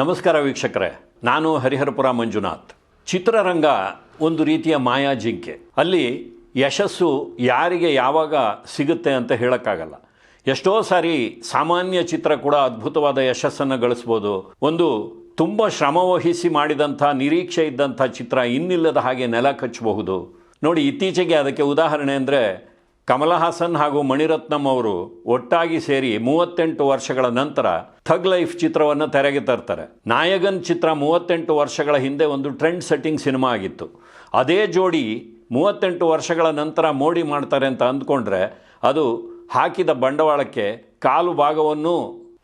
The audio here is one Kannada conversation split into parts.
ನಮಸ್ಕಾರ ವೀಕ್ಷಕರೇ, ನಾನು ಹರಿಹರಪುರ ಮಂಜುನಾಥ್. ಚಿತ್ರರಂಗ ಒಂದು ರೀತಿಯ ಮಾಯಾ ಜಿಂಕೆ. ಅಲ್ಲಿ ಯಶಸ್ಸು ಯಾರಿಗೆ ಯಾವಾಗ ಸಿಗುತ್ತೆ ಅಂತ ಹೇಳೋಕ್ಕಾಗಲ್ಲ. ಎಷ್ಟೋ ಸಾರಿ ಸಾಮಾನ್ಯ ಚಿತ್ರ ಕೂಡ ಅದ್ಭುತವಾದ ಯಶಸ್ಸನ್ನು ಗಳಿಸ್ಬೋದು. ಒಂದು ತುಂಬ ಶ್ರಮವಹಿಸಿ ಮಾಡಿದಂಥ, ನಿರೀಕ್ಷೆ ಇದ್ದಂಥ ಚಿತ್ರ ಇನ್ನಿಲ್ಲದ ಹಾಗೆ ನೆಲ ಕಚ್ಚಬಹುದು. ನೋಡಿ, ಇತ್ತೀಚೆಗೆ ಅದಕ್ಕೆ ಉದಾಹರಣೆ ಅಂದರೆ ಕಮಲ ಹಾಸನ್ ಹಾಗೂ ಮಣಿರತ್ನಂ ಅವರು ಒಟ್ಟಾಗಿ ಸೇರಿ ಮೂವತ್ತೆಂಟು ವರ್ಷಗಳ ನಂತರ ಥಗ್ ಲೈಫ್ ಚಿತ್ರವನ್ನು ತೆರೆಗೆ ತರ್ತಾರೆ. ನಾಯಗನ್ ಚಿತ್ರ ಮೂವತ್ತೆಂಟು ವರ್ಷಗಳ ಹಿಂದೆ ಒಂದು ಟ್ರೆಂಡ್ ಸೆಟ್ಟಿಂಗ್ ಸಿನಿಮಾ ಆಗಿತ್ತು. ಅದೇ ಜೋಡಿ ಮೂವತ್ತೆಂಟು ವರ್ಷಗಳ ನಂತರ ಮೋಡಿ ಮಾಡ್ತಾರೆ ಅಂತ ಅಂದ್ಕೊಂಡ್ರೆ ಅದು ಹಾಕಿದ ಬಂಡವಾಳಕ್ಕೆ ಕಾಲು ಭಾಗವನ್ನು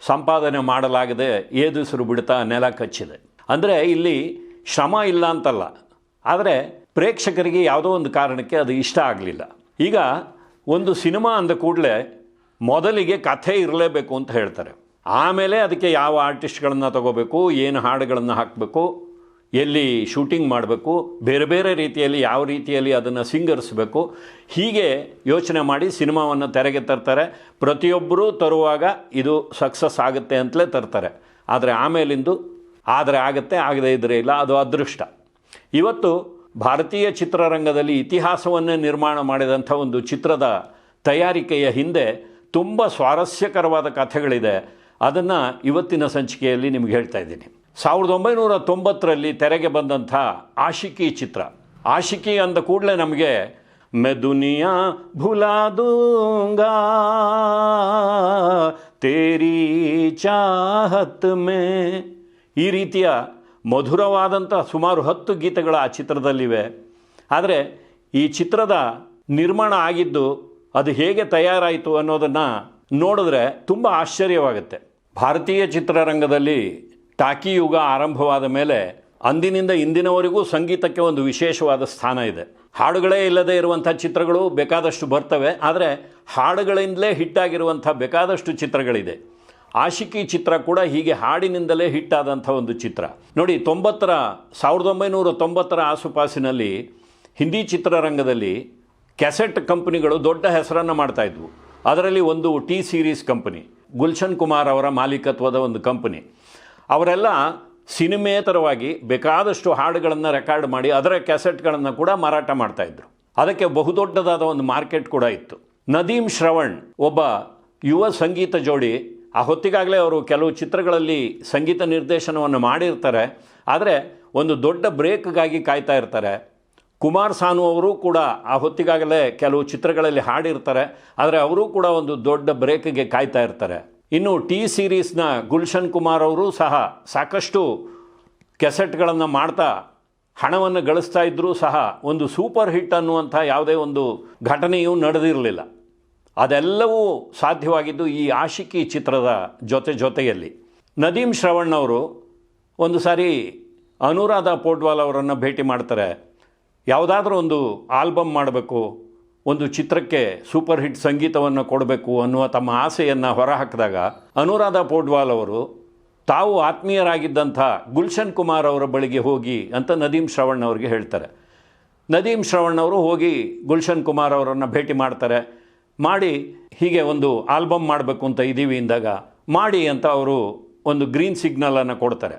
ಸಂಪಾದನೆ ಮಾಡಲಾಗದೆ ಏದುಸಿರು ಬಿಡ್ತಾ ನೆಲ ಕಚ್ಚಿದೆ. ಅಂದರೆ ಇಲ್ಲಿ ಶ್ರಮ ಇಲ್ಲ ಅಂತಲ್ಲ. ಆದರೆ ಪ್ರೇಕ್ಷಕರಿಗೆ ಯಾವುದೋ ಒಂದು ಕಾರಣಕ್ಕೆ ಅದು ಇಷ್ಟ ಆಗಲಿಲ್ಲ. ಈಗ ಒಂದು ಸಿನಿಮಾ ಅಂದ ಕೂಡಲೇ ಮೊದಲಿಗೆ ಕಥೆ ಇರಲೇಬೇಕು ಅಂತ ಹೇಳ್ತಾರೆ. ಆಮೇಲೆ ಅದಕ್ಕೆ ಯಾವ ಆರ್ಟಿಸ್ಟ್ಗಳನ್ನು ತಗೋಬೇಕು, ಏನು ಹಾಡುಗಳನ್ನು ಹಾಕಬೇಕು, ಎಲ್ಲಿ ಶೂಟಿಂಗ್ ಮಾಡಬೇಕು, ಬೇರೆ ಬೇರೆ ರೀತಿಯಲ್ಲಿ ಯಾವ ರೀತಿಯಲ್ಲಿ ಅದನ್ನು ಸಿಂಗರಿಸಬೇಕು, ಹೀಗೆ ಯೋಚನೆ ಮಾಡಿ ಸಿನಿಮಾವನ್ನು ತೆರೆಗೆ ತರ್ತಾರೆ. ಪ್ರತಿಯೊಬ್ಬರೂ ತರುವಾಗ ಇದು ಸಕ್ಸಸ್ ಆಗುತ್ತೆ ಅಂತಲೇ ತರ್ತಾರೆ. ಆದರೆ ಆಮೇಲಿಂದು, ಆದರೆ ಆಗುತ್ತೆ, ಆಗದೇ ಇದ್ದರೆ ಇಲ್ಲ, ಅದು ಅದೃಷ್ಟ. ಇವತ್ತು ಭಾರತೀಯ ಚಿತ್ರರಂಗದಲ್ಲಿ ಇತಿಹಾಸವನ್ನೇ ನಿರ್ಮಾಣ ಮಾಡಿದಂಥ ಒಂದು ಚಿತ್ರದ ತಯಾರಿಕೆಯ ಹಿಂದೆ ತುಂಬ ಸ್ವಾರಸ್ಯಕರವಾದ ಕಥೆಗಳಿದೆ. ಅದನ್ನು ಇವತ್ತಿನ ಸಂಚಿಕೆಯಲ್ಲಿ ನಿಮ್ಗೆ ಹೇಳ್ತಾ ಇದ್ದೀನಿ. ಸಾವಿರದ ಒಂಬೈನೂರ ತೊಂಬತ್ತರಲ್ಲಿ ತೆರೆಗೆ ಬಂದಂಥ ಆಶಿಕಿ ಚಿತ್ರ. ಆಶಿಕಿ ಅಂದ ಕೂಡಲೇ ನಮಗೆ ಮೆದುನಿಯಾ ಭುಲಾ ದೂಂಗಾ, ತೇರಿ ಚಾಹತ್ ಮೇ. ಈ ರೀತಿಯ ಮಧುರವಾದಂಥ ಸುಮಾರು ಹತ್ತು ಗೀತೆಗಳು ಆ ಚಿತ್ರದಲ್ಲಿವೆ. ಆದರೆ ಈ ಚಿತ್ರದ ನಿರ್ಮಾಣ ಆಗಿದ್ದು ಅದು ಹೇಗೆ ತಯಾರಾಯಿತು ಅನ್ನೋದನ್ನು ನೋಡಿದ್ರೆ ತುಂಬ ಆಶ್ಚರ್ಯವಾಗುತ್ತೆ. ಭಾರತೀಯ ಚಿತ್ರರಂಗದಲ್ಲಿ ಟಾಕಿ ಯುಗ ಆರಂಭವಾದ ಮೇಲೆ ಅಂದಿನಿಂದ ಇಂದಿನವರೆಗೂ ಸಂಗೀತಕ್ಕೆ ಒಂದು ವಿಶೇಷವಾದ ಸ್ಥಾನ ಇದೆ. ಹಾಡುಗಳೇ ಇಲ್ಲದೆ ಇರುವಂಥ ಚಿತ್ರಗಳು ಬೇಕಾದಷ್ಟು ಬರ್ತವೆ, ಆದರೆ ಹಾಡುಗಳಿಂದಲೇ ಹಿಟ್ಟಾಗಿರುವಂಥ ಬೇಕಾದಷ್ಟು ಚಿತ್ರಗಳಿದೆ. ಆಶಿಕಿ ಚಿತ್ರ ಕೂಡ ಹೀಗೆ ಹಾಡಿನಿಂದಲೇ ಹಿಟ್ಟಾದಂಥ ಒಂದು ಚಿತ್ರ. ನೋಡಿ, ತೊಂಬತ್ತರ, ಸಾವಿರದ ಒಂಬೈನೂರ ತೊಂಬತ್ತರ ಆಸುಪಾಸಿನಲ್ಲಿ ಹಿಂದಿ ಚಿತ್ರರಂಗದಲ್ಲಿ ಕ್ಯಾಸೆಟ್ ಕಂಪನಿಗಳು ದೊಡ್ಡ ಹೆಸರನ್ನು ಮಾಡ್ತಾಯಿದ್ವು ಅದರಲ್ಲಿ ಒಂದು T series company, Gulshan Kumar ಅವರ ಮಾಲೀಕತ್ವದ ಒಂದು ಕಂಪನಿ. ಅವರೆಲ್ಲ ಸಿನಿಮೇತರವಾಗಿ ಬೇಕಾದಷ್ಟು ಹಾಡುಗಳನ್ನು ರೆಕಾರ್ಡ್ ಮಾಡಿ ಅದರ ಕ್ಯಾಸೆಟ್ಗಳನ್ನು ಕೂಡ ಮಾರಾಟ ಮಾಡ್ತಾಯಿದ್ರು ಅದಕ್ಕೆ ಬಹುದೊಡ್ಡದಾದ ಒಂದು ಮಾರ್ಕೆಟ್ ಕೂಡ ಇತ್ತು. ನದೀಮ್ ಶ್ರವಣ್ ಒಬ್ಬ ಯುವ ಸಂಗೀತ ಜೋಡಿ ಆ ಹೊತ್ತಿಗಾಗಲೇ ಅವರು ಕೆಲವು ಚಿತ್ರಗಳಲ್ಲಿ ಸಂಗೀತ ನಿರ್ದೇಶನವನ್ನು ಮಾಡಿರ್ತಾರೆ. ಆದರೆ ಒಂದು ದೊಡ್ಡ ಬ್ರೇಕ್ಗಾಗಿ ಕಾಯ್ತಾ ಇರ್ತಾರೆ. ಕುಮಾರ್ ಸಾನು ಅವರು ಕೂಡ ಆ ಹೊತ್ತಿಗಾಗಲೇ ಕೆಲವು ಚಿತ್ರಗಳಲ್ಲಿ ಹಾಡಿರ್ತಾರೆ. ಆದರೆ ಅವರು ಕೂಡ ಒಂದು ದೊಡ್ಡ ಬ್ರೇಕ್ಗೆ ಕಾಯ್ತಾ ಇರ್ತಾರೆ. ಇನ್ನು ಟಿ ಸೀರೀಸ್ನ ಗುಲ್ಶನ್ ಕುಮಾರ್ ಅವರು ಸಹ ಸಾಕಷ್ಟು ಕೆಸೆಟ್ಗಳನ್ನು ಮಾಡ್ತಾ ಹಣವನ್ನು ಗಳಿಸ್ತಾ ಇದ್ದರೂ ಸಹ ಒಂದು ಸೂಪರ್ ಹಿಟ್ ಅನ್ನುವಂಥ ಯಾವುದೇ ಒಂದು ಘಟನೆಯೂ ನಡೆದಿರಲಿಲ್ಲ. ಅದೆಲ್ಲವೂ ಸಾಧ್ಯವಾಗಿದ್ದು ಈ ಆಶಿಕಿ ಚಿತ್ರದ ಜೊತೆ ಜೊತೆಯಲ್ಲಿ. ನದೀಮ್ ಶ್ರವಣ್ ಅವರು ಒಂದು ಸಾರಿ ಅನುರಾಧ ಪೋಡ್ವಾಲ್ ಅವರನ್ನು ಭೇಟಿ ಮಾಡ್ತಾರೆ. ಯಾವುದಾದ್ರೂ ಒಂದು ಆಲ್ಬಮ್ ಮಾಡಬೇಕು, ಒಂದು ಚಿತ್ರಕ್ಕೆ ಸೂಪರ್ ಹಿಟ್ ಸಂಗೀತವನ್ನು ಕೊಡಬೇಕು ಅನ್ನುವ ತಮ್ಮ ಆಸೆಯನ್ನು ಹೊರಹಾಕಿದಾಗ ಅನುರಾಧ ಪೋಡ್ವಾಲ್ ಅವರು, ತಾವು ಆತ್ಮೀಯರಾಗಿದ್ದಂಥ ಗುಲ್ಶನ್ ಕುಮಾರ್ ಅವರ ಬಳಿಗೆ ಹೋಗಿ ಅಂತ ನದೀಮ್ ಶ್ರವಣ್ ಅವರಿಗೆ ಹೇಳ್ತಾರೆ. ನದೀಮ್ ಶ್ರವಣ್ ಅವರು ಹೋಗಿ ಗುಲ್ಶನ್ ಕುಮಾರ್ ಅವರನ್ನು ಭೇಟಿ ಮಾಡ್ತಾರೆ. ಮಾಡಿ ಹೀಗೆ ಒಂದು ಆಲ್ಬಮ್ ಮಾಡಬೇಕು ಅಂತ ಇದ್ದೀವಿ ಅಂದಾಗ, ಮಾಡಿ ಅಂತ ಅವರು ಒಂದು ಗ್ರೀನ್ ಸಿಗ್ನಲನ್ನು ಕೊಡ್ತಾರೆ.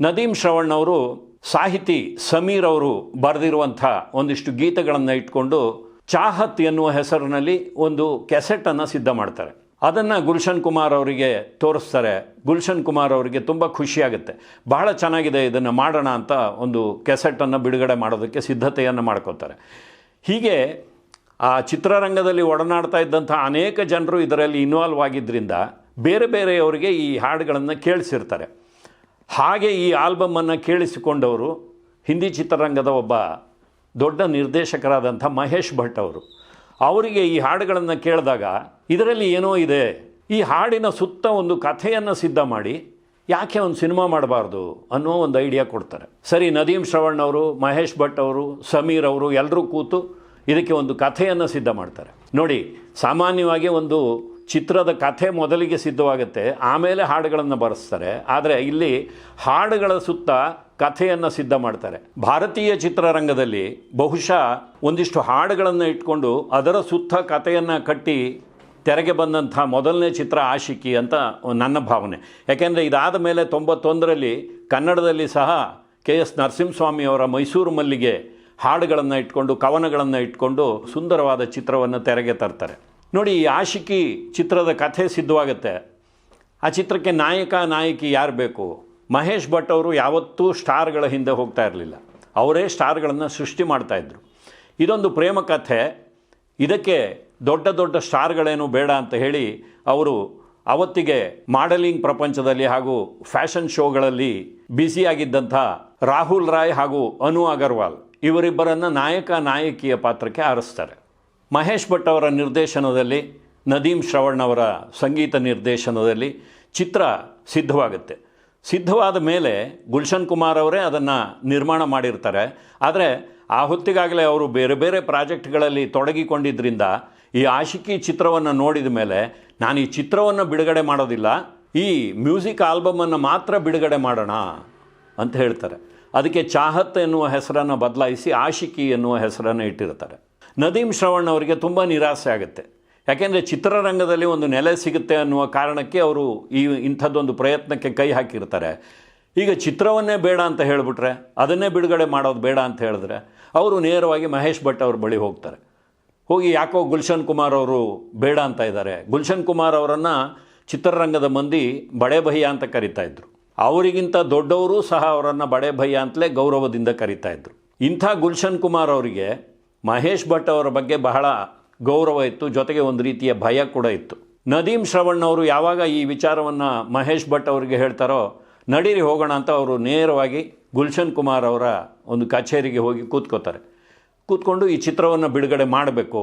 ನದೀಮ್ ಶ್ರವಣ್ ಅವರು, ಸಾಹಿತಿ ಸಮೀರ್ ಅವರು ಬರೆದಿರುವಂಥ ಒಂದಿಷ್ಟು ಗೀತೆಗಳನ್ನು ಇಟ್ಕೊಂಡು ಚಾಹತ್ ಎನ್ನುವ ಹೆಸರಿನಲ್ಲಿ ಒಂದು ಕೆಸೆಟನ್ನು ಸಿದ್ಧ ಮಾಡ್ತಾರೆ. ಅದನ್ನು ಗುಲ್ಶನ್ ಕುಮಾರ್ ಅವರಿಗೆ ತೋರಿಸ್ತಾರೆ. ಗುಲ್ಶನ್ ಕುಮಾರ್ ಅವರಿಗೆ ತುಂಬ ಖುಷಿಯಾಗುತ್ತೆ. ಬಹಳ ಚೆನ್ನಾಗಿದೆ ಇದನ್ನು ಮಾಡೋಣ ಅಂತ ಒಂದು ಕೆಸೆಟನ್ನು ಬಿಡುಗಡೆ ಮಾಡೋದಕ್ಕೆ ಸಿದ್ಧತೆಯನ್ನು ಮಾಡ್ಕೋತಾರೆ. ಹೀಗೆ ಆ ಚಿತ್ರರಂಗದಲ್ಲಿ ಒಡನಾಡ್ತಾ ಇದ್ದಂಥ ಅನೇಕ ಜನರು ಇದರಲ್ಲಿ ಇನ್ವಾಲ್ವ್ ಆಗಿದ್ದರಿಂದ ಬೇರೆ ಬೇರೆಯವರಿಗೆ ಈ ಹಾಡುಗಳನ್ನು ಕೇಳಿಸಿರ್ತಾರೆ. ಹಾಗೆ ಈ ಆಲ್ಬಮನ್ನು ಕೇಳಿಸಿಕೊಂಡವರು ಹಿಂದಿ ಚಿತ್ರರಂಗದ ಒಬ್ಬ ದೊಡ್ಡ ನಿರ್ದೇಶಕರಾದಂಥ ಮಹೇಶ್ ಭಟ್ ಅವರು. ಅವರಿಗೆ ಈ ಹಾಡುಗಳನ್ನು ಕೇಳಿದಾಗ ಇದರಲ್ಲಿ ಏನೋ ಇದೆ, ಈ ಹಾಡಿನ ಸುತ್ತ ಒಂದು ಕಥೆಯನ್ನು ಸಿದ್ಧ ಮಾಡಿ ಯಾಕೆ ಒಂದು ಸಿನಿಮಾ ಮಾಡಬಾರ್ದು ಅನ್ನೋ ಒಂದು ಐಡಿಯಾ ಕೊಡ್ತಾರೆ. ಸರಿ ನದೀಮ್ ಶ್ರವಣ್ ಅವರು, ಮಹೇಶ್ ಭಟ್ ಅವರು, ಸಮೀರ್ ಅವರು ಎಲ್ಲರೂ ಕೂತು ಇದಕ್ಕೆ ಒಂದು ಕಥೆಯನ್ನು ಸಿದ್ಧ ಮಾಡ್ತಾರೆ. ನೋಡಿ, ಸಾಮಾನ್ಯವಾಗಿ ಒಂದು ಚಿತ್ರದ ಕಥೆ ಮೊದಲಿಗೆ ಸಿದ್ಧವಾಗುತ್ತೆ, ಆಮೇಲೆ ಹಾಡುಗಳನ್ನು ಬರೆಸ್ತಾರೆ. ಆದರೆ ಇಲ್ಲಿ ಹಾಡುಗಳ ಸುತ್ತ ಕಥೆಯನ್ನು ಸಿದ್ಧ ಮಾಡ್ತಾರೆ. ಭಾರತೀಯ ಚಿತ್ರರಂಗದಲ್ಲಿ ಬಹುಶಃ ಒಂದಿಷ್ಟು ಹಾಡುಗಳನ್ನು ಇಟ್ಕೊಂಡು ಅದರ ಸುತ್ತ ಕಥೆಯನ್ನು ಕಟ್ಟಿ ತೆರೆಗೆ ಬಂದಂಥ ಮೊದಲನೇ ಚಿತ್ರ ಆಶಿಕಿ ಅಂತ ನನ್ನ ಭಾವನೆ. ಯಾಕೆಂದರೆ ಇದಾದ ಮೇಲೆ ತೊಂಬತ್ತೊಂದರಲ್ಲಿ ಕನ್ನಡದಲ್ಲಿ ಸಹ ಕೆ ಎಸ್ ನರಸಿಂಹಸ್ವಾಮಿಯವರ ಮೈಸೂರು ಮಲ್ಲಿಗೆ ಹಾಡುಗಳನ್ನು ಇಟ್ಕೊಂಡು, ಕವನಗಳನ್ನು ಇಟ್ಕೊಂಡು ಸುಂದರವಾದ ಚಿತ್ರವನ್ನು ತೆರೆಗೆ ತರ್ತಾರೆ. ನೋಡಿ, ಈ ಆಶಿಕಿ ಚಿತ್ರದ ಕಥೆ ಸಿದ್ಧವಾಗುತ್ತೆ. ಆ ಚಿತ್ರಕ್ಕೆ ನಾಯಕ, ನಾಯಕಿ ಯಾರು ಬೇಕು? ಮಹೇಶ್ ಭಟ್ ಅವರು ಯಾವತ್ತೂ ಸ್ಟಾರ್ಗಳ ಹಿಂದೆ ಹೋಗ್ತಾ ಇರಲಿಲ್ಲ. ಅವರೇ ಸ್ಟಾರ್ಗಳನ್ನು ಸೃಷ್ಟಿ ಮಾಡ್ತಾಯಿದ್ರು ಇದೊಂದು ಪ್ರೇಮ ಕಥೆ. ಇದಕ್ಕೆ ದೊಡ್ಡ ದೊಡ್ಡ ಸ್ಟಾರ್ಗಳೇನು ಬೇಡ ಅಂತ ಹೇಳಿ ಅವರು ಅವತ್ತಿಗೆ ಮಾಡೆಲಿಂಗ್ ಪ್ರಪಂಚದಲ್ಲಿ ಹಾಗೂ ಫ್ಯಾಷನ್ ಶೋಗಳಲ್ಲಿ ಬ್ಯುಸಿಯಾಗಿದ್ದಂಥ ರಾಹುಲ್ ರಾಯ್ ಹಾಗೂ ಅನು ಅಗರ್ವಾಲ್. ಇವರಿಬ್ಬರನ್ನು ನಾಯಕ ನಾಯಕಿಯ ಪಾತ್ರಕ್ಕೆ ಆರಿಸ್ತಾರೆ. ಮಹೇಶ್ ಭಟ್ ಅವರ ನಿರ್ದೇಶನದಲ್ಲಿ ನದೀಮ್ ಶ್ರವಣ್ ಅವರ ಸಂಗೀತ ನಿರ್ದೇಶನದಲ್ಲಿ ಚಿತ್ರ ಸಿದ್ಧವಾಗುತ್ತೆ. ಸಿದ್ಧವಾದ ಮೇಲೆ ಗುಲ್ಶನ್ ಕುಮಾರ್ ಅವರೇ ಅದನ್ನು ನಿರ್ಮಾಣ ಮಾಡಿರ್ತಾರೆ. ಆದರೆ ಆ ಹೊತ್ತಿಗಾಗಲೇ ಅವರು ಬೇರೆ ಬೇರೆ ಪ್ರಾಜೆಕ್ಟ್ಗಳಲ್ಲಿ ತೊಡಗಿಕೊಂಡಿದ್ದರಿಂದ ಈ ಆಶಿಕಿ ಚಿತ್ರವನ್ನು ನೋಡಿದ ಮೇಲೆ, ನಾನು ಈ ಚಿತ್ರವನ್ನು ಬಿಡುಗಡೆ ಮಾಡೋದಿಲ್ಲ, ಈ ಮ್ಯೂಸಿಕ್ ಆಲ್ಬಮನ್ನು ಮಾತ್ರ ಬಿಡುಗಡೆ ಮಾಡೋಣ ಅಂತ ಹೇಳ್ತಾರೆ. ಅದಕ್ಕೆ ಚಾಹತ್ ಎನ್ನುವ ಹೆಸರನ್ನು ಬದಲಾಯಿಸಿ ಆಶಿಕಿ ಎನ್ನುವ ಹೆಸರನ್ನು ಇಟ್ಟಿರ್ತಾರೆ. ನದೀಮ್ ಶ್ರವಣ್ ಅವರಿಗೆ ತುಂಬ ನಿರಾಸೆ ಆಗುತ್ತೆ. ಯಾಕೆಂದರೆ ಚಿತ್ರರಂಗದಲ್ಲಿ ಒಂದು ನೆಲೆ ಸಿಗುತ್ತೆ ಅನ್ನುವ ಕಾರಣಕ್ಕೆ ಅವರು ಈ ಇಂಥದ್ದೊಂದು ಪ್ರಯತ್ನಕ್ಕೆ ಕೈ ಹಾಕಿರ್ತಾರೆ. ಈಗ ಚಿತ್ರವನ್ನೇ ಬೇಡ ಅಂತ ಹೇಳಿಬಿಟ್ರೆ, ಅದನ್ನೇ ಬಿಡುಗಡೆ ಮಾಡೋದು ಬೇಡ ಅಂತ ಹೇಳಿದ್ರೆ, ಅವರು ನೇರವಾಗಿ ಮಹೇಶ್ ಭಟ್ ಅವ್ರ ಬಳಿ ಹೋಗ್ತಾರೆ. ಹೋಗಿ ಯಾಕೋ ಗುಲ್ಶನ್ ಕುಮಾರ್ ಅವರು ಬೇಡ ಅಂತ ಇದ್ದಾರೆ. ಗುಲ್ಶನ್ ಕುಮಾರ್ ಅವರನ್ನು ಚಿತ್ರರಂಗದ ಮಂದಿ ಬಡೆ ಬಹಿಯ ಅಂತ ಕರಿತಾ ಇದ್ರು. ಅವರಿಗಿಂತ ದೊಡ್ಡವರು ಸಹ ಅವರನ್ನು ಬಡೆ ಭಯ್ಯ ಅಂತಲೇ ಗೌರವದಿಂದ ಕರಿತಾ ಇದ್ದರು ಇಂಥ ಗುಲ್ಶನ್ ಕುಮಾರ್ ಅವರಿಗೆ ಮಹೇಶ್ ಭಟ್ ಅವರ ಬಗ್ಗೆ ಬಹಳ ಗೌರವ ಇತ್ತು, ಜೊತೆಗೆ ಒಂದು ರೀತಿಯ ಭಯ ಕೂಡ ಇತ್ತು. ನದೀಮ್ ಶ್ರವಣ್ ಅವರು ಯಾವಾಗ ಈ ವಿಚಾರವನ್ನು ಮಹೇಶ್ ಭಟ್ ಅವರಿಗೆ ಹೇಳ್ತಾರೋ, ನಡೀರಿ ಹೋಗೋಣ ಅಂತ ಅವರು ನೇರವಾಗಿ ಗುಲ್ಶನ್ ಕುಮಾರ್ ಅವರ ಒಂದು ಕಚೇರಿಗೆ ಹೋಗಿ ಕೂತ್ಕೋತಾರೆ. ಕೂತ್ಕೊಂಡು ಈ ಚಿತ್ರವನ್ನು ಬಿಡುಗಡೆ ಮಾಡಬೇಕು,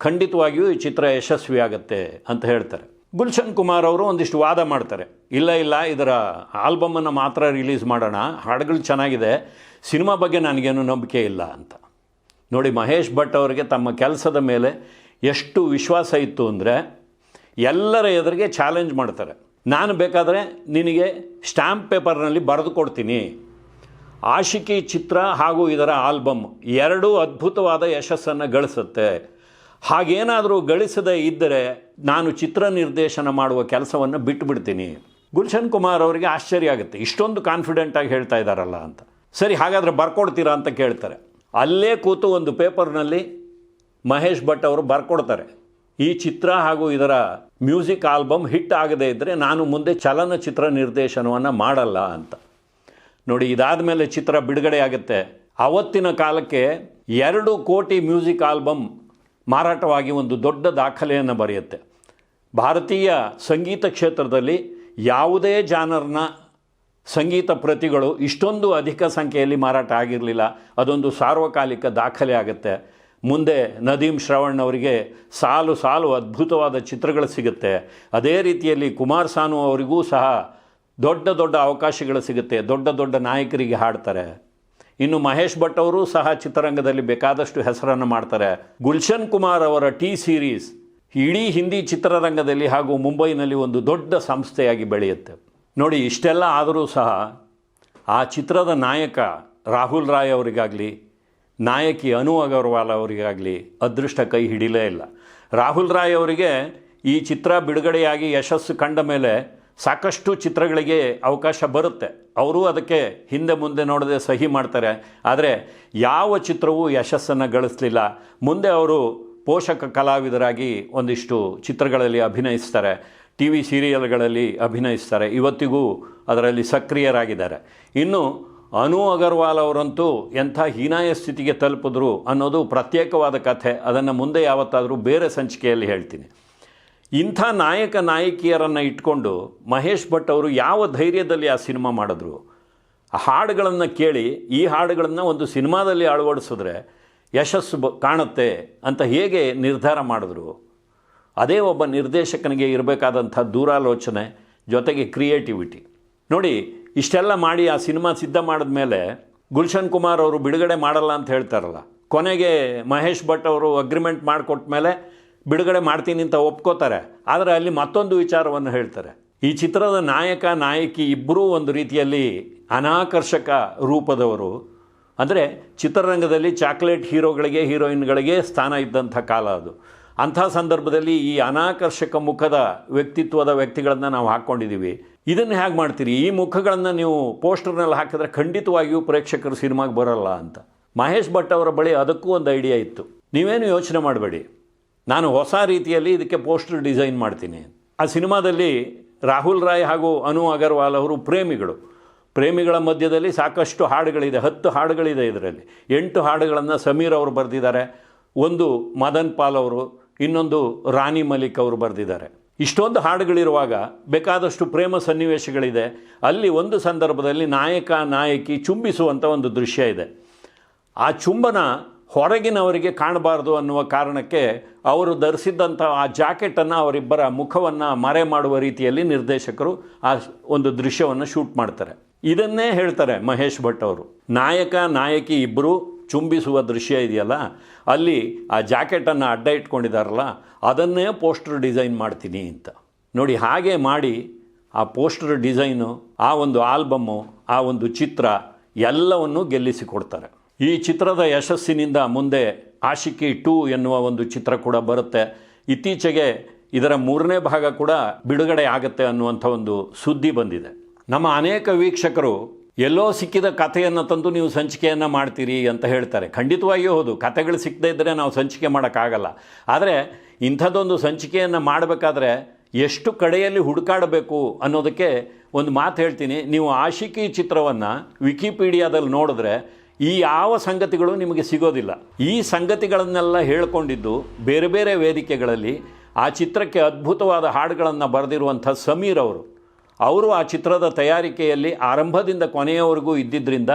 ಖಂಡಿತವಾಗಿಯೂ ಈ ಚಿತ್ರ ಯಶಸ್ವಿ ಆಗುತ್ತೆ ಅಂತ ಹೇಳ್ತಾರೆ. ಗುಲ್ಶನ್ ಕುಮಾರ್ ಅವರು ಒಂದಿಷ್ಟು ವಾದ ಮಾಡ್ತಾರೆ. ಇಲ್ಲ ಇಲ್ಲ, ಇದರ ಆಲ್ಬಮನ್ನು ಮಾತ್ರ ರಿಲೀಸ್ ಮಾಡೋಣ, ಹಾಡುಗಳು ಚೆನ್ನಾಗಿದೆ, ಸಿನಿಮಾ ಬಗ್ಗೆ ನನಗೇನು ನಂಬಿಕೆ ಇಲ್ಲ ಅಂತ. ನೋಡಿ, ಮಹೇಶ್ ಭಟ್ ಅವರಿಗೆ ತಮ್ಮ ಕೆಲಸದ ಮೇಲೆ ಎಷ್ಟು ವಿಶ್ವಾಸ ಇತ್ತು ಅಂದರೆ ಎಲ್ಲರ ಎದುರಿಗೆ ಚಾಲೆಂಜ್ ಮಾಡ್ತಾರೆ. ನಾನು ಬೇಕಾದರೆ ನಿನಗೆ ಸ್ಟ್ಯಾಂಪ್ ಪೇಪರ್ನಲ್ಲಿ ಬರೆದು ಕೊಡ್ತೀನಿ. ಆಶಿಕಿ ಚಿತ್ರ ಹಾಗೂ ಇದರ ಆಲ್ಬಮ್ ಎರಡೂ ಅದ್ಭುತವಾದ ಯಶಸ್ಸನ್ನು ಗಳಿಸುತ್ತೆ. ಹಾಗೇನಾದರೂ ಗಳಿಸದೇ ಇದ್ದರೆ ನಾನು ಚಿತ್ರ ನಿರ್ದೇಶನ ಮಾಡುವ ಕೆಲಸವನ್ನು ಬಿಟ್ಟುಬಿಡ್ತೀನಿ. ಗುಲ್ಶನ್ ಕುಮಾರ್ ಅವರಿಗೆ ಆಶ್ಚರ್ಯ ಆಗುತ್ತೆ. ಇಷ್ಟೊಂದು ಕಾನ್ಫಿಡೆಂಟಾಗಿ ಹೇಳ್ತಾ ಇದ್ದಾರಲ್ಲ ಅಂತ. ಸರಿ, ಹಾಗಾದರೆ ಬರ್ಕೊಡ್ತೀರಾ ಅಂತ ಕೇಳ್ತಾರೆ. ಅಲ್ಲೇ ಕೂತು ಒಂದು ಪೇಪರ್ನಲ್ಲಿ ಮಹೇಶ್ ಭಟ್ ಅವರು ಬರ್ಕೊಡ್ತಾರೆ. ಈ ಚಿತ್ರ ಹಾಗೂ ಇದರ ಮ್ಯೂಸಿಕ್ ಆಲ್ಬಮ್ ಹಿಟ್ ಆಗದೇ ಇದ್ದರೆ ನಾನು ಮುಂದೆ ಚಲನಚಿತ್ರ ನಿರ್ದೇಶನವನ್ನು ಮಾಡಲ್ಲ ಅಂತ. ನೋಡಿ ಇದಾದ ಮೇಲೆ ಚಿತ್ರ ಬಿಡುಗಡೆ ಆಗುತ್ತೆ. ಅವತ್ತಿನ ಕಾಲಕ್ಕೆ ಎರಡು ಕೋಟಿ ಮ್ಯೂಸಿಕ್ ಆಲ್ಬಮ್ ಮಾರಾಟವಾಗಿ ಒಂದು ದೊಡ್ಡ ದಾಖಲೆಯನ್ನು ಬರೆಯುತ್ತೆ. ಭಾರತೀಯ ಸಂಗೀತ ಕ್ಷೇತ್ರದಲ್ಲಿ ಯಾವುದೇ ಜಾನರ್ನ ಸಂಗೀತ ಪ್ರತಿಗಳು ಇಷ್ಟೊಂದು ಅಧಿಕ ಸಂಖ್ಯೆಯಲ್ಲಿ ಮಾರಾಟ ಆಗಿರಲಿಲ್ಲ. ಅದೊಂದು ಸಾರ್ವಕಾಲಿಕ ದಾಖಲೆ ಆಗುತ್ತೆ. ಮುಂದೆ ನದೀಮ್ ಶ್ರವಣ್ ಅವರಿಗೆ ಸಾಲು ಸಾಲು ಅದ್ಭುತವಾದ ಚಿತ್ರಗಳು ಸಿಗುತ್ತೆ. ಅದೇ ರೀತಿಯಲ್ಲಿ ಕುಮಾರ್ ಸಾನು ಅವರಿಗೂ ಸಹ ದೊಡ್ಡ ದೊಡ್ಡ ಅವಕಾಶಗಳು ಸಿಗುತ್ತೆ. ದೊಡ್ಡ ದೊಡ್ಡ ನಾಯಕರಿಗೆ ಹಾಡ್ತಾರೆ. ಇನ್ನು ಮಹೇಶ್ ಭಟ್ ಅವರು ಸಹ ಚಿತ್ರರಂಗದಲ್ಲಿ ಬೇಕಾದಷ್ಟು ಹೆಸರನ್ನು ಮಾಡ್ತಾರೆ. ಗುಲ್ಶನ್ ಕುಮಾರ್ ಅವರ ಟಿ ಸೀರೀಸ್ ಇಡೀ ಹಿಂದಿ ಚಿತ್ರರಂಗದಲ್ಲಿ ಹಾಗೂ ಮುಂಬೈನಲ್ಲಿ ಒಂದು ದೊಡ್ಡ ಸಂಸ್ಥೆಯಾಗಿ ಬೆಳೆಯುತ್ತೆ. ನೋಡಿ, ಇಷ್ಟೆಲ್ಲ ಆದರೂ ಸಹ ಆ ಚಿತ್ರದ ನಾಯಕ ರಾಹುಲ್ ರಾಯ್ ಅವರಿಗಾಗಲಿ, ನಾಯಕಿ ಅನು ಅಗರ್ವಾಲ್ ಅವರಿಗಾಗಲಿ ಅದೃಷ್ಟ ಕೈ ಹಿಡಿಲೇ ಇಲ್ಲ. ರಾಹುಲ್ ರಾಯ್ ಅವರಿಗೆ ಈ ಚಿತ್ರ ಬಿಡುಗಡೆಯಾಗಿ ಯಶಸ್ಸು ಕಂಡ ಮೇಲೆ ಸಾಕಷ್ಟು ಚಿತ್ರಗಳಿಗೆ ಅವಕಾಶ ಬರುತ್ತೆ. ಅವರು ಅದಕ್ಕೆ ಹಿಂದೆ ಮುಂದೆ ನೋಡದೆ ಸಹಿ ಮಾಡ್ತಾರೆ. ಆದರೆ ಯಾವ ಚಿತ್ರವೂ ಯಶಸ್ಸನ್ನು ಗಳಿಸಲಿಲ್ಲ. ಮುಂದೆ ಅವರು ಪೋಷಕ ಕಲಾವಿದರಾಗಿ ಒಂದಿಷ್ಟು ಚಿತ್ರಗಳಲ್ಲಿ ಅಭಿನಯಿಸ್ತಾರೆ. T V ಸೀರಿಯಲ್ಗಳಲ್ಲಿ ಅಭಿನಯಿಸ್ತಾರೆ. ಇವತ್ತಿಗೂ ಅದರಲ್ಲಿ ಸಕ್ರಿಯರಾಗಿದ್ದಾರೆ. ಇನ್ನು ಅನು ಅಗರ್ವಾಲ್ ಅವರಂತೂ ಎಂಥ ಹೀನಾಯ ಸ್ಥಿತಿಗೆ ತಲುಪಿದ್ರು ಅನ್ನೋದು ಪ್ರತ್ಯೇಕವಾದ ಕಥೆ. ಅದನ್ನು ಮುಂದೆ ಯಾವತ್ತಾದರೂ ಬೇರೆ ಸಂಚಿಕೆಯಲ್ಲಿ ಹೇಳ್ತೀನಿ. ಇಂಥ ನಾಯಕ ನಾಯಕಿಯರನ್ನು ಇಟ್ಕೊಂಡು ಮಹೇಶ್ ಭಟ್ ಅವರು ಯಾವ ಧೈರ್ಯದಲ್ಲಿ ಆ ಸಿನಿಮಾ ಮಾಡಿದ್ರು? ಹಾಡುಗಳನ್ನು ಕೇಳಿ, ಈ ಹಾಡುಗಳನ್ನು ಒಂದು ಸಿನಿಮಾದಲ್ಲಿ ಅಳವಡಿಸಿದ್ರೆ ಯಶಸ್ಸು ಬ ಕಾಣುತ್ತೆ ಅಂತ ಹೇಗೆ ನಿರ್ಧಾರ ಮಾಡಿದ್ರು? ಅದೇ ಒಬ್ಬ ನಿರ್ದೇಶಕನಿಗೆ ಇರಬೇಕಾದಂಥ ದೂರಾಲೋಚನೆ, ಜೊತೆಗೆ ಕ್ರಿಯೇಟಿವಿಟಿ. ನೋಡಿ, ಇಷ್ಟೆಲ್ಲ ಮಾಡಿ ಆ ಸಿನಿಮಾ ಸಿದ್ಧ ಮಾಡಿದ ಮೇಲೆ ಗುಲ್ಶನ್ ಕುಮಾರ್ ಅವರು ಬಿಡುಗಡೆ ಮಾಡಲ್ಲ ಅಂತ ಹೇಳ್ತಾರಲ್ಲ. ಕೊನೆಗೆ ಮಹೇಶ್ ಭಟ್ ಅವರು ಅಗ್ರಿಮೆಂಟ್ ಮಾಡಿಕೊಟ್ಟ ಮೇಲೆ ಬಿಡುಗಡೆ ಮಾಡ್ತೀನಿ ಅಂತ ಒಪ್ಕೋತಾರೆ. ಆದರೆ ಅಲ್ಲಿ ಮತ್ತೊಂದು ವಿಚಾರವನ್ನು ಹೇಳ್ತಾರೆ. ಈ ಚಿತ್ರದ ನಾಯಕ, ನಾಯಕಿ ಇಬ್ಬರೂ ಒಂದು ರೀತಿಯಲ್ಲಿ ಅನಾಕರ್ಷಕ ರೂಪದವರು. ಅಂದರೆ ಚಿತ್ರರಂಗದಲ್ಲಿ ಚಾಕ್ಲೇಟ್ ಹೀರೋಗಳಿಗೆ, ಹೀರೋಯಿನ್ಗಳಿಗೆ ಸ್ಥಾನ ಇದ್ದಂಥ ಕಾಲ ಅದು. ಅಂಥ ಸಂದರ್ಭದಲ್ಲಿ ಈ ಅನಾಕರ್ಷಕ ಮುಖದ ವ್ಯಕ್ತಿತ್ವದ ವ್ಯಕ್ತಿಗಳನ್ನು ನಾವು ಹಾಕ್ಕೊಂಡಿದ್ದೀವಿ ಇದನ್ನು ಹೇಗೆ ಮಾಡ್ತೀರಿ? ಈ ಮುಖಗಳನ್ನು ನೀವು ಪೋಸ್ಟರ್ನಲ್ಲಿ ಹಾಕಿದ್ರೆ ಖಂಡಿತವಾಗಿಯೂ ಪ್ರೇಕ್ಷಕರು ಸಿನಿಮಾಗೆ ಬರಲ್ಲ ಅಂತ. ಮಹೇಶ್ ಭಟ್ ಅವರ ಬಳಿ ಅದಕ್ಕೂ ಒಂದು ಐಡಿಯಾ ಇತ್ತು. ನೀವೇನು ಯೋಚನೆ ಮಾಡಬೇಡಿ. ನಾನು ಹೊಸ ರೀತಿಯಲ್ಲಿ ಇದಕ್ಕೆ ಪೋಸ್ಟರ್ ಡಿಸೈನ್ ಮಾಡ್ತೀನಿ. ಆ ಸಿನಿಮಾದಲ್ಲಿ ರಾಹುಲ್ ರಾಯ್ ಹಾಗೂ ಅನು ಅಗರ್ವಾಲ್ ಅವರು ಪ್ರೇಮಿಗಳು. ಪ್ರೇಮಿಗಳ ಮಧ್ಯದಲ್ಲಿ ಸಾಕಷ್ಟು ಹಾಡುಗಳಿದೆ, ಹತ್ತು ಹಾಡುಗಳಿದೆ ಇದರಲ್ಲಿ. ಎಂಟು ಹಾಡುಗಳನ್ನು ಸಮೀರ್ ಅವರು ಬರೆದಿದ್ದಾರೆ, ಒಂದು ಮದನ್ ಪಾಲ್ ಅವರು, ಇನ್ನೊಂದು ರಾಣಿ ಮಲಿಕ್ ಅವರು ಬರೆದಿದ್ದಾರೆ. ಇಷ್ಟೊಂದು ಹಾಡುಗಳಿರುವಾಗ ಬೇಕಾದಷ್ಟು ಪ್ರೇಮ ಸನ್ನಿವೇಶಗಳಿದೆ. ಅಲ್ಲಿ ಒಂದು ಸಂದರ್ಭದಲ್ಲಿ ನಾಯಕ, ನಾಯಕಿ ಚುಂಬಿಸುವಂಥ ಒಂದು ದೃಶ್ಯ ಇದೆ. ಆ ಚುಂಬನ ಹೊರಗಿನವರಿಗೆ ಕಾಣಬಾರ್ದು ಅನ್ನುವ ಕಾರಣಕ್ಕೆ ಅವರು ಧರಿಸಿದ್ದಂಥ ಆ ಜಾಕೆಟನ್ನು ಅವರಿಬ್ಬರ ಮುಖವನ್ನು ಮರೆ ಮಾಡುವ ರೀತಿಯಲ್ಲಿ ನಿರ್ದೇಶಕರು ಆ ಒಂದು ದೃಶ್ಯವನ್ನು ಶೂಟ್ ಮಾಡ್ತಾರೆ. ಇದನ್ನೇ ಹೇಳ್ತಾರೆ ಮಹೇಶ್ ಭಟ್ ಅವರು. ನಾಯಕ, ನಾಯಕಿ ಇಬ್ಬರು ಚುಂಬಿಸುವ ದೃಶ್ಯ ಇದೆಯಲ್ಲ, ಅಲ್ಲಿ ಆ ಜಾಕೆಟನ್ನು ಅಡ್ಡ ಇಟ್ಕೊಂಡಿದ್ದಾರಲ್ಲ, ಅದನ್ನೇ ಪೋಸ್ಟರ್ ಡಿಸೈನ್ ಮಾಡ್ತೀನಿ ಅಂತ. ನೋಡಿ, ಹಾಗೆ ಮಾಡಿ ಆ ಪೋಸ್ಟರ್ ಡಿಸೈನು, ಆ ಒಂದು ಆಲ್ಬಮ್ಮು, ಆ ಒಂದು ಚಿತ್ರ ಎಲ್ಲವನ್ನು ಗೆಲ್ಲಿಸಿಕೊಡ್ತಾರೆ. ಈ ಚಿತ್ರದ ಯಶಸ್ಸಿನಿಂದ ಮುಂದೆ ಆಶಿಕಿ ಟೂ ಎನ್ನುವ ಒಂದು ಚಿತ್ರ ಕೂಡ ಬರುತ್ತೆ. ಇತ್ತೀಚೆಗೆ ಇದರ ಮೂರನೇ ಭಾಗ ಕೂಡ ಬಿಡುಗಡೆ ಆಗುತ್ತೆ ಅನ್ನುವಂಥ ಒಂದು ಸುದ್ದಿ ಬಂದಿದೆ. ನಮ್ಮ ಅನೇಕ ವೀಕ್ಷಕರು, ಎಲ್ಲೋ ಸಿಕ್ಕಿದ ಕಥೆಯನ್ನು ತಂದು ನೀವು ಸಂಚಿಕೆಯನ್ನು ಮಾಡ್ತೀರಿ ಅಂತ ಹೇಳ್ತಾರೆ. ಖಂಡಿತವಾಗಿಯೂ ಹೌದು, ಕಥೆಗಳು ಸಿಕ್ಕದೇ ಇದ್ದರೆ ನಾವು ಸಂಚಿಕೆ ಮಾಡೋಕ್ಕಾಗಲ್ಲ. ಆದರೆ ಇಂಥದ್ದೊಂದು ಸಂಚಿಕೆಯನ್ನು ಮಾಡಬೇಕಾದ್ರೆ ಎಷ್ಟು ಕಡೆಯಲ್ಲಿ ಹುಡುಕಾಡಬೇಕು ಅನ್ನೋದಕ್ಕೆ ಒಂದು ಮಾತು ಹೇಳ್ತೀನಿ. ನೀವು ಆಶಿಕಿ ಚಿತ್ರವನ್ನು ವಿಕಿಪೀಡಿಯಾದಲ್ಲಿ ನೋಡಿದ್ರೆ ಈ ಯಾವ ಸಂಗತಿಗಳು ನಿಮಗೆ ಸಿಗೋದಿಲ್ಲ. ಈ ಸಂಗತಿಗಳನ್ನೆಲ್ಲ ಹೇಳಿಕೊಂಡಿದ್ದು ಬೇರೆ ಬೇರೆ ವೇದಿಕೆಗಳಲ್ಲಿ ಆ ಚಿತ್ರಕ್ಕೆ ಅದ್ಭುತವಾದ ಹಾಡುಗಳನ್ನು ಬರೆದಿರುವಂಥ ಸಮೀರ್ ಅವರು. ಅವರು ಆ ಚಿತ್ರದ ತಯಾರಿಕೆಯಲ್ಲಿ ಆರಂಭದಿಂದ ಕೊನೆಯವರೆಗೂ ಇದ್ದಿದ್ದರಿಂದ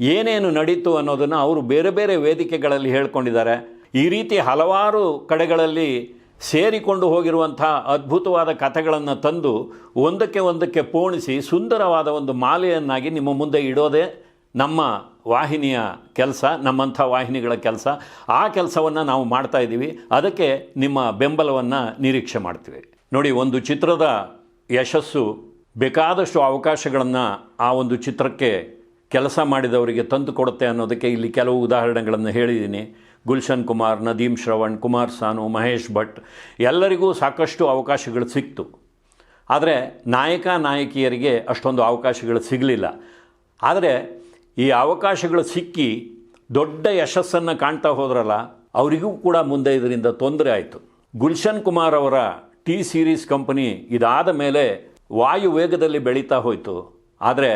ಏನೇನು ನಡೀತು ಅನ್ನೋದನ್ನು ಅವರು ಬೇರೆ ಬೇರೆ ವೇದಿಕೆಗಳಲ್ಲಿ ಹೇಳ್ಕೊಂಡಿದ್ದಾರೆ. ಈ ರೀತಿ ಹಲವಾರು ಕಡೆಗಳಲ್ಲಿ ಸೇರಿಕೊಂಡು ಹೋಗಿರುವಂಥ ಅದ್ಭುತವಾದ ಕಥೆಗಳನ್ನು ತಂದು ಒಂದಕ್ಕೆ ಒಂದಕ್ಕೆ ಪೋಣಿಸಿ ಸುಂದರವಾದ ಒಂದು ಮಾಲೆಯನ್ನಾಗಿ ನಿಮ್ಮ ಮುಂದೆ ಇಡೋದೇ ನಮ್ಮ ವಾಹಿನಿಯ ಕೆಲಸ, ನಮ್ಮಂಥ ವಾಹಿನಿಗಳ ಕೆಲಸ, ಆ ಕೆಲಸವನ್ನು ನಾವು ಮಾಡ್ತಾ ಇದ್ದೀವಿ. ಅದಕ್ಕೆ ನಿಮ್ಮ ಬೆಂಬಲವನ್ನು ನಿರೀಕ್ಷೆ ಮಾಡ್ತೀವಿ. ನೋಡಿ, ಒಂದು ಚಿತ್ರದ ಯಶಸ್ಸು, ಬೇಕಾದಷ್ಟು ಅವಕಾಶಗಳನ್ನು ಆ ಒಂದು ಚಿತ್ರಕ್ಕೆ ಕೆಲಸ ಮಾಡಿದವರಿಗೆ ತಂದು ಕೊಡುತ್ತೆ ಅನ್ನೋದಕ್ಕೆ ಇಲ್ಲಿ ಕೆಲವು ಉದಾಹರಣೆಗಳನ್ನು ಹೇಳಿದ್ದೀನಿ. ಗುಲ್ಶನ್ ಕುಮಾರ್, ನದೀಮ್ ಶ್ರವಣ್, ಕುಮಾರ್ ಸಾನು, ಮಹೇಶ್ ಭಟ್, ಎಲ್ಲರಿಗೂ ಸಾಕಷ್ಟು ಅವಕಾಶಗಳು ಸಿಕ್ತು. ಆದರೆ ನಾಯಕ ನಾಯಕಿಯರಿಗೆ ಅಷ್ಟೊಂದು ಅವಕಾಶಗಳು ಸಿಗಲಿಲ್ಲ. ಆದರೆ ಈ ಅವಕಾಶಗಳು ಸಿಕ್ಕಿ ದೊಡ್ಡ ಯಶಸ್ಸನ್ನು ಕಾಣ್ತಾ ಹೋದ್ರಲ್ಲ, ಅವರಿಗೂ ಕೂಡ ಮುಂದೆ ಇದರಿಂದ ತೊಂದರೆ ಆಯಿತು. ಗುಲ್ಶನ್ ಕುಮಾರ್ ಅವರ ಟಿ ಸೀರೀಸ್ ಕಂಪನಿ ಇದಾದ ಮೇಲೆ ವಾಯು ವೇಗದಲ್ಲಿ ಬೆಳೀತಾ ಹೋಯಿತು. ಆದರೆ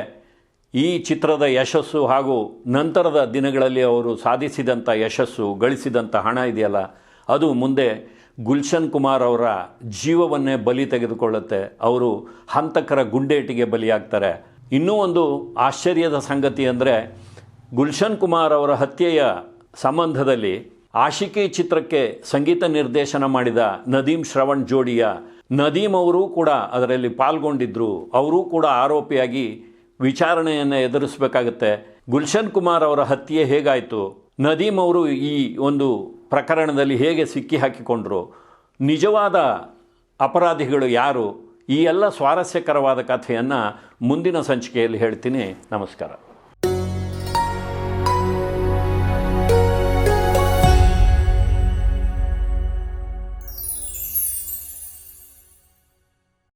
ಈ ಚಿತ್ರದ ಯಶಸ್ಸು ಹಾಗೂ ನಂತರದ ದಿನಗಳಲ್ಲಿ ಅವರು ಸಾಧಿಸಿದಂಥ ಯಶಸ್ಸು ಗಳಿಸಿದಂಥ ಹಣ ಇದೆಯಲ್ಲ, ಅದು ಮುಂದೆ ಗುಲ್ಶನ್ ಕುಮಾರ್ ಅವರ ಜೀವವನ್ನೇ ಬಲಿ ತೆಗೆದುಕೊಳ್ಳುತ್ತೆ. ಅವರು ಹಂತಕರ ಗುಂಡೇಟಿಗೆ ಬಲಿಯಾಗ್ತಾರೆ. ಇನ್ನೂ ಒಂದು ಆಶ್ಚರ್ಯದ ಸಂಗತಿ ಅಂದರೆ ಗುಲ್ಶನ್ ಕುಮಾರ್ ಅವರ ಹತ್ಯೆಯ ಸಂಬಂಧದಲ್ಲಿ ಆಶಿಕಿ ಚಿತ್ರಕ್ಕೆ ಸಂಗೀತ ನಿರ್ದೇಶನ ಮಾಡಿದ ನದೀಮ್ ಶ್ರವಣ್ ಜೋಡಿಯ ನದೀಮ್ ಅವರೂ ಕೂಡ ಅದರಲ್ಲಿ ಪಾಲ್ಗೊಂಡಿದ್ದರು ಅವರೂ ಕೂಡ ಆರೋಪಿಯಾಗಿ ವಿಚಾರಣೆಯನ್ನು ಎದುರಿಸಬೇಕಾಗತ್ತೆ. ಗುಲ್ಶನ್ ಕುಮಾರ್ ಅವರ ಹತ್ಯೆ ಹೇಗಾಯಿತು? ನದೀಮ್ ಅವರು ಈ ಒಂದು ಪ್ರಕರಣದಲ್ಲಿ ಹೇಗೆ ಸಿಕ್ಕಿ ಹಾಕಿಕೊಂಡರು? ನಿಜವಾದ ಅಪರಾಧಿಗಳು ಯಾರು? ಈ ಎಲ್ಲ ಸ್ವಾರಸ್ಯಕರವಾದ ಕಥೆಯನ್ನು ಮುಂದಿನ ಸಂಚಿಕೆಯಲ್ಲಿ ಹೇಳ್ತೀನಿ. ನಮಸ್ಕಾರ.